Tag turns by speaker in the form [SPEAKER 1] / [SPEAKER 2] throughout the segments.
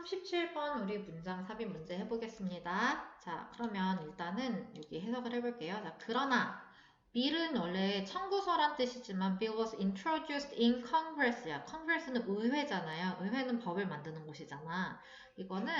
[SPEAKER 1] 37번 우리 문장 삽입 문제 해보겠습니다. 자, 그러면 일단은 여기 해석을 해볼게요. 자, 그러나 bill은 원래 청구서란 뜻이지만 bill was introduced in Congress야. Congress는 의회잖아요. 의회는 법을 만드는 곳이잖아. 이거는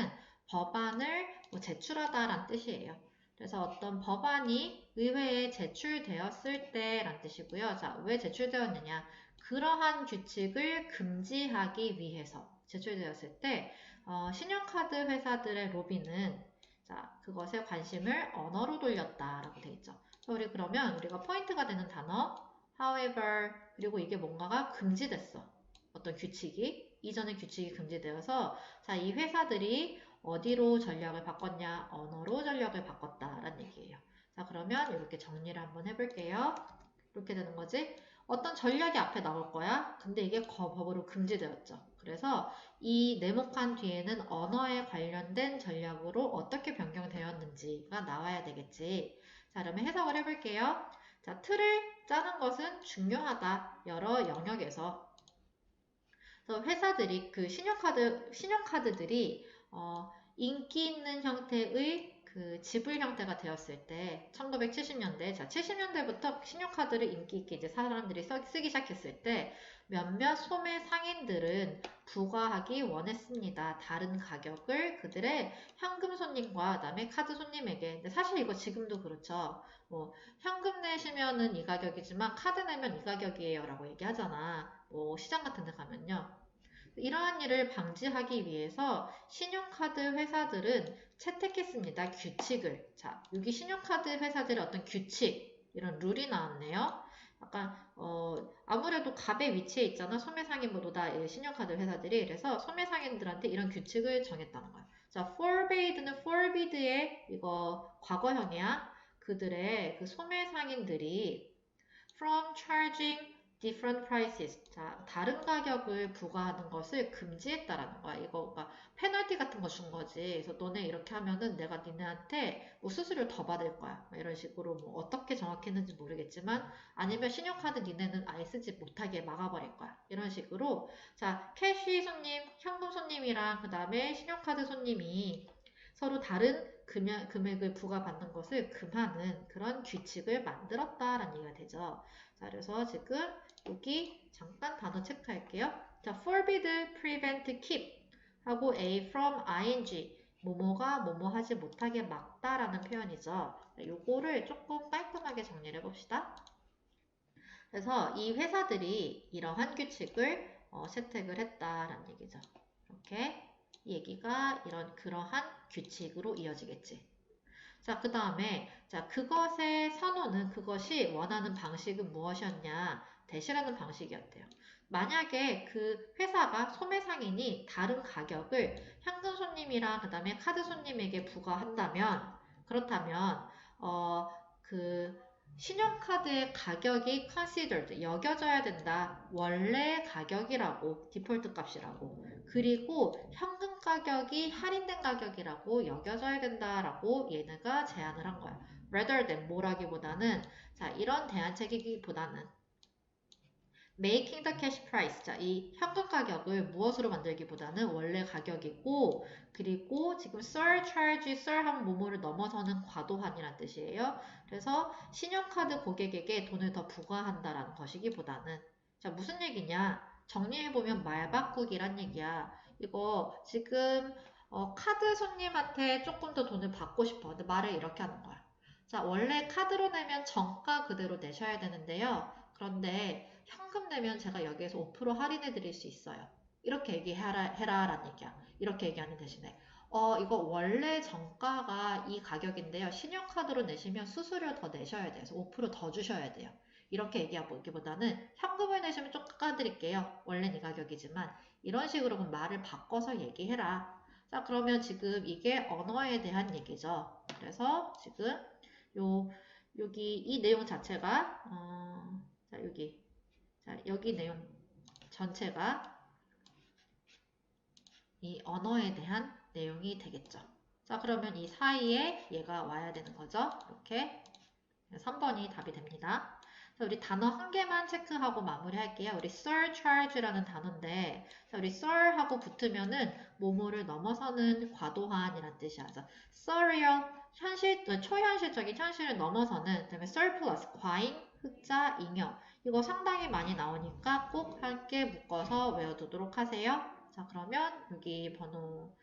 [SPEAKER 1] 법안을 뭐 제출하다란 뜻이에요. 그래서 어떤 법안이 의회에 제출되었을 때란 뜻이고요. 자, 왜 제출되었느냐? 그러한 규칙을 금지하기 위해서 제출되었을 때 어, 신용카드 회사들의 로비는 자 그것에 관심을 언어로 돌렸다라고 돼 있죠. 우리 그러면 우리가 포인트가 되는 단어 however 그리고 이게 뭔가가 금지됐어. 어떤 규칙이 이전의 규칙이 금지되어서 자 이 회사들이 어디로 전략을 바꿨냐 언어로 전략을 바꿨다라는 얘기예요. 자 그러면 이렇게 정리를 한번 해볼게요. 이렇게 되는 거지. 어떤 전략이 앞에 나올 거야. 근데 이게 법으로 금지되었죠. 그래서 이 네모칸 뒤에는 언어에 관련된 전략으로 어떻게 변경되었는지가 나와야 되겠지. 자, 그러면 해석을 해볼게요. 자, 틀을 짜는 것은 중요하다. 여러 영역에서. 그래서 회사들이 그 신용카드, 신용카드들이 어, 인기 있는 형태의 그 지불 형태가 되었을 때 1970년대 자 70년대부터 신용카드를 인기 있게 이제 사람들이 써, 쓰기 시작했을 때 몇몇 소매 상인들은 부과하기 원했습니다. 다른 가격을 그들의 현금 손님과 그다음에 카드 손님에게 근데 사실 이거 지금도 그렇죠. 뭐 현금 내시면은 이 가격이지만 카드 내면 이 가격이에요라고 얘기하잖아. 뭐 시장 같은 데 가면요. 이러한 일을 방지하기 위해서 신용카드 회사들은 채택했습니다. 규칙을. 자, 여기 신용카드 회사들의 어떤 규칙, 이런 룰이 나왔네요. 약간 어, 아무래도 갑의 위치에 있잖아. 소매상인보다 신용카드 회사들이. 그래서 소매상인들한테 이런 규칙을 정했다는 거야. 자, forbade는 forbid의 이거 과거형이야. 그들의 그 소매상인들이 from charging different prices. 자, 다른 가격을 부과하는 것을 금지했다라는 거야. 이거 그러니까 페널티 같은 거 준 거지. 그래서 너네 이렇게 하면은 내가 니네한테 뭐 수수료 더 받을 거야. 뭐 이런 식으로 뭐 어떻게 정확히 했는지 모르겠지만 아니면 신용카드 니네는 아예 쓰지 못하게 막아버릴 거야. 이런 식으로 자, 캐시 손님, 현금 손님이랑 그 다음에 신용카드 손님이 서로 다른 금액, 금액을 부과받는 것을 금하는 그런 규칙을 만들었다라는 얘기가 되죠. 자, 그래서 지금 여기 잠깐 단어 체크할게요. 자, forbid, prevent, keep 하고 a from ing 뭐뭐가 뭐뭐 하지 못하게 막다라는 표현이죠. 요거를 조금 깔끔하게 정리를 해봅시다. 그래서 이 회사들이 이러한 규칙을 어, 채택을 했다라는 얘기죠. 이렇게 이 얘기가 이런 그러한 규칙으로 이어지겠지. 자, 그 다음에, 자, 그것의 선호는 그것이 원하는 방식은 무엇이었냐? 대시라는 방식이었대요. 만약에 그 회사가 소매상인이 다른 가격을 현금 손님이랑 그 다음에 카드 손님에게 부과한다면, 그렇다면, 어, 그, 신용카드의 가격이 considered, 여겨져야 된다. 원래 가격이라고, 디폴트 값이라고. 그리고 현금 가격이 할인된 가격이라고 여겨져야 된다라고 얘네가 제안을 한 거야. rather than 뭐라기보다는 자, 이런 대안책이기보다는 making the cash price. 자, 이 현금 가격을 무엇으로 만들기보다는 원래 가격이고, 그리고 지금 surcharge, sur 하면 뭐뭐를 넘어서는 과도한이란 뜻이에요. 그래서 신용카드 고객에게 돈을 더 부과한다라는 것이기보다는 자, 무슨 얘기냐? 정리해보면 말 바꾸기란 얘기야. 이거 지금 어, 카드 손님한테 조금 더 돈을 받고 싶어. 근데 말을 이렇게 하는 거야. 자, 원래 카드로 내면 정가 그대로 내셔야 되는데요. 그런데 현금 내면 제가 여기에서 5% 할인해 드릴 수 있어요. 이렇게 얘기해라, 해라 라는 얘기야. 이렇게 얘기하는 대신에. 어, 이거 원래 정가가 이 가격인데요. 신용카드로 내시면 수수료 더 내셔야 돼요. 5%더 주셔야 돼요. 이렇게 얘기하기보다는 현금을 내시면 좀 깎아드릴게요. 원래는 이 가격이지만 이런 식으로 말을 바꿔서 얘기해라. 자 그러면 지금 이게 언어에 대한 얘기죠. 그래서 지금 요 여기 이 내용 자체가 어, 자 여기 자 여기 내용 전체가 이 언어에 대한 내용이 되겠죠. 자 그러면 이 사이에 얘가 와야 되는 거죠. 이렇게 3번이 답이 됩니다. 자, 우리 단어 한 개만 체크하고 마무리할게요. 우리 surcharge라는 단어인데, 자, 우리 sur하고 붙으면은 뭐뭐를 넘어서는 과도한이란 뜻이 하죠. surreal, 현실, 어, 초현실적인 현실을 넘어서는, 그다음에 surplus, 과잉, 흑자, 잉여. 이거 상당히 많이 나오니까 꼭 함께 묶어서 외워두도록 하세요. 자, 그러면 여기 번호